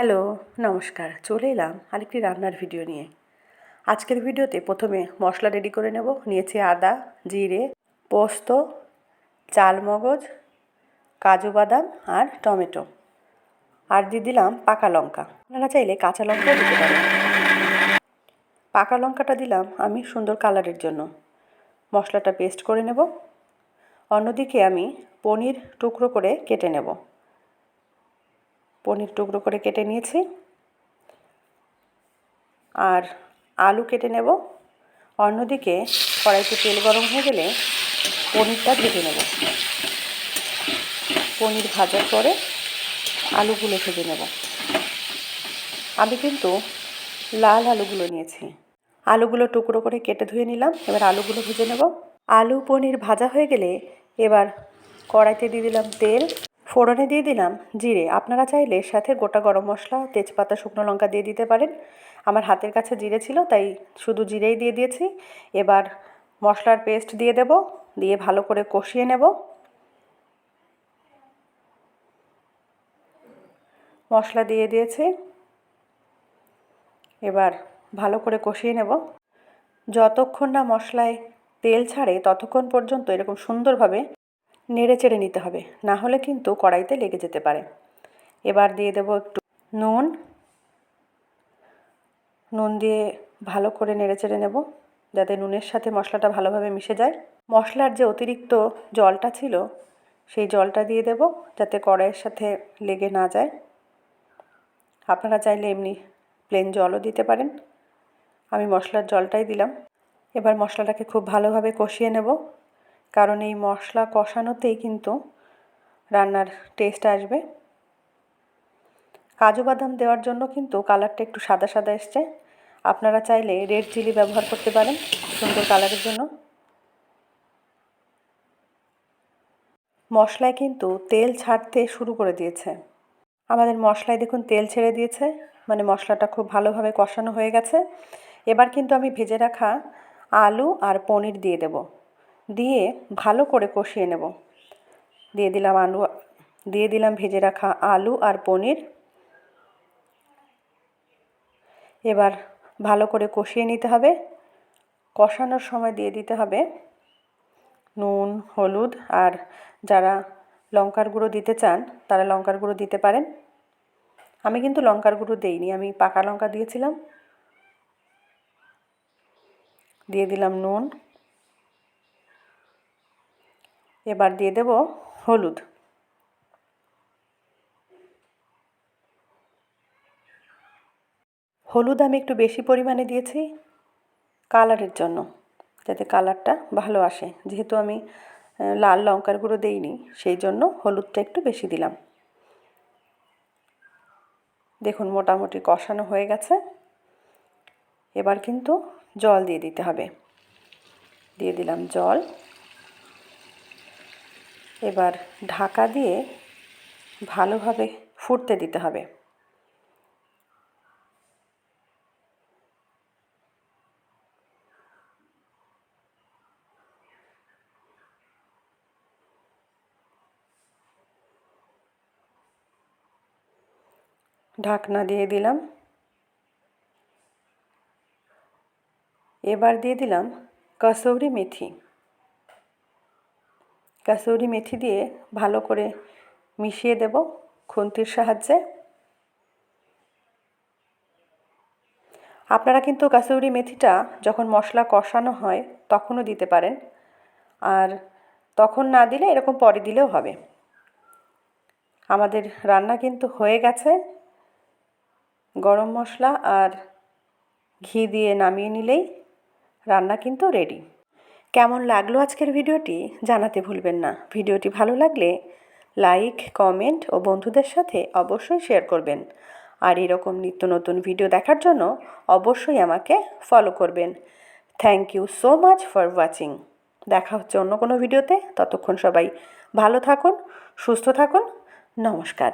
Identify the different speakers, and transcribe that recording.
Speaker 1: Hello, নমস্কার। চলে এলাম আরেকটি রান্নার ভিডিও নিয়ে। আজকের ভিডিওতে প্রথমে মশলা রেডি করে নেব। নিয়েছি আদা, জিরে, পোস্ত, চালমগজ, কাজু বাদাম আর টমেটো। আর দিয়ে দিলাম পাকা লঙ্কা। আপনারা চাইলে কাঁচা লঙ্কা দিতে পারেন। পাকা লঙ্কাটা দিলাম আমি সুন্দর কালারের জন্য। মশলাটা পেস্ট করে নেব। অন্যদিকে আমি পনির টুকরো করে কেটে নেব। পনির টুকরো করে কেটে নিয়েছি। আর আলু কেটে নেব। অন্যদিকে কড়াইতে তেল গরম হয়ে গেলে পনিরটা ভেজে নেব। পনির ভাজার পরে আলুগুলো ভেজে নেব। আমি কিন্তু লাল আলুগুলো নিয়েছি। আলুগুলো টুকরো করে কেটে ধুয়ে নিলাম। এবার আলুগুলো ভেজে নেব। আলু পনির ভাজা হয়ে গেলে এবার কড়াইতে দিয়ে দিলাম তেল। ফোড়নে দিয়ে দিলাম জিরে। আপনারা চাইলে সাথে গোটা গরম মশলা, তেজপাতা, শুকনো লঙ্কা দিয়ে দিতে পারেন। আমার হাতের কাছে জিরে ছিল, তাই শুধু জিরেই দিয়ে দিয়েছি। এবার মশলার পেস্ট দিয়ে দেব, দিয়ে ভালো করে কষিয়ে নেব। মশলা দিয়ে দিয়েছি। এবার ভালো করে কষিয়ে নেব। যতক্ষণ না মশলায় তেল ছাড়ে, ততক্ষণ পর্যন্ত এরকম সুন্দরভাবে নেড়ে চেড়ে নিতে হবে, না হলে কিন্তু কড়াইতে লেগে যেতে পারে। এবার দিয়ে দেবো একটু নুন। নুন দিয়ে ভালো করে নেড়ে চেড়ে নেব, যাতে নুনের সাথে মশলাটা ভালোভাবে মিশে যায়। মশলার যে অতিরিক্ত জলটা ছিল, সেই জলটা দিয়ে দেব, যাতে কড়াইয়ের সাথে লেগে না যায়। আপনারা চাইলে এমনি প্লেন জলও দিতে পারেন। আমি মশলার জলটাই দিলাম। এবার মশলাটাকে খুব ভালোভাবে কষিয়ে নেব। কারণ এই মশলা কষানোতেই কিন্তু রান্নার টেস্ট আসবে। কাজু বাদাম দেওয়ার জন্য কিন্তু কালারটা একটু সাদা সাদা এসছে। আপনারা চাইলে রেড চিলি ব্যবহার করতে পারেন সুন্দর কালারের জন্য। মশলায় কিন্তু তেল ছাড়তে শুরু করে দিয়েছে। আমাদের মশলায় দেখুন তেল ছেড়ে দিয়েছে মানে মশলাটা খুব ভালোভাবে কষানো হয়ে গেছে। এবার কিন্তু আমি ভেজে রাখা আলু আর পনির দিয়ে দেব। দিয়ে ভালো করে কষিয়ে নেব। দিয়ে দিলাম আলু, দিয়ে দিলাম ভেজে রাখা আলু আর পনির। এবার ভালো করে কষিয়ে নিতে হবে। কষানোর সময় দিয়ে দিতে হবে নুন, হলুদ আর যারা লঙ্কার গুঁড়ো দিতে চান তারা লঙ্কার গুঁড়ো দিতে পারেন। আমি কিন্তু লঙ্কার গুঁড়ো দেইনি, আমি পাকা লঙ্কা দিয়েছিলাম। দিয়ে দিলাম নুন। এবার দিয়ে দেব হলুদ। হলুদ আমি একটু বেশি পরিমাণে দিয়েছি কালারের জন্য, যাতে কালারটা ভালো আসে। যেহেতু আমি লাল লঙ্কার গুঁড়ো দেইনি, সেই জন্য হলুদটা একটু বেশি দিলাম। দেখুন মোটামুটি কষানো হয়ে গেছে। এবার কিন্তু জল দিয়ে দিতে হবে। দিয়ে দিলাম জল। এবার ঢাকা দিয়ে ভালোভাবে ফুটতে দিতে হবে। ঢাকনা দিয়ে দিলাম। এবার দিয়ে দিলাম কসৌরি মেথি। কাসৌরি মেথি দিয়ে ভালো করে মিশিয়ে দেব খুন্তির সাহায্যে। আপনারা কিন্তু কাসৌরি মেথিটা যখন মশলা কষানো হয় তখনও দিতে পারেন। আর তখন না দিলে এরকম পরে দিলেও হবে। আমাদের রান্না কিন্তু হয়ে গেছে। গরম মশলা আর ঘি দিয়ে নামিয়ে নিলেই রান্না কিন্তু রেডি। কেমন লাগল আজকের ভিডিওটি জানাতে ভুলবেন না। ভিডিওটি ভালো লাগলে লাইক, কমেন্ট ও বন্ধুদের সাথে অবশ্যই শেয়ার করবেন। আর এরকম নিত্য নতুন ভিডিও দেখার জন্য অবশ্যই আমাকে ফলো করবেন। Thank you so much for watching দেখা হচ্ছে অন্য কোনো ভিডিওতে। ততক্ষণ সবাই ভালো থাকুন, সুস্থ থাকুন। নমস্কার।